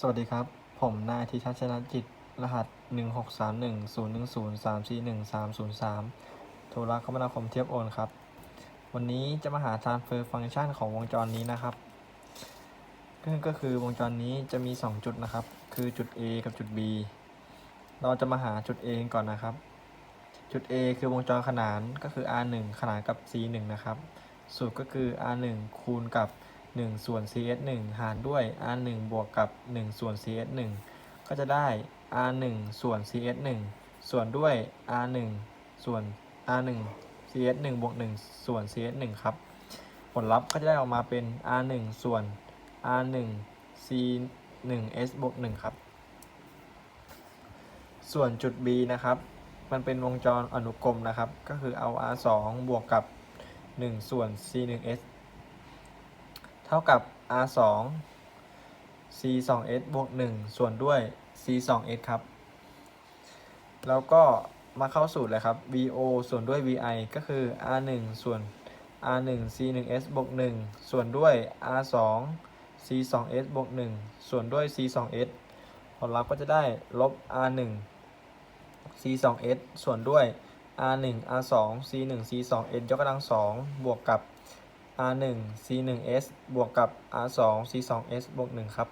สวัสดีครับ ผมนายธิทันชนะจิต รหัส 1631 010 341 303 โทรคมนาคมเทียบโอนครับ วันนี้จะมาหา transfer function ของวงจรนี้นะครับก็คือวงจรนี้จะมี 2 จุดนะครับ คือจุด A กับจุด B เราจะมาหาจุด A ก่อนนะครับ จุด A คือวงจรขนานก็คือ R1 ขนานกับ C1 นะครับ สูตรก็คือ R1 คูณกับ 1 ส่วน CS1 หารด้วย R1 บวกกับ 1 ส่วน CS1 ก็จะได้ R1 ส่วน CS1 ส่วนด้วย R1 ส่วน R1 CS1 บวก1ส่วน CS1 ครับ ผลลัพธ์ก็จะได้ออกมาเป็น R1 ส่วน R1 C1S บวก1ครับ ส่วนจุด B นะครับ มันเป็นวงจรอนุกรมนะครับ ก็คือเอา R2 บวกกับ 1 ส่วน C1S เท่ากับ R2 C2S บวก1ส่วนด้วย C2S ครับ แล้วก็มาเข้าสูตรเลยครับ VO ส่วนด้วย VI ก็คือ R1 ส่วน R1 C1S บวก1ส่วนด้วย R2 C2S บวก1ส่วนด้วย C2S ผลลัพธ์ก็จะได้ลบ R1 C2S ส่วนด้วย R1 R2 C1 C2S ยกกำลัง2บวกกับ R1 C1S บวกกับ R2 C2S บวก1ครับ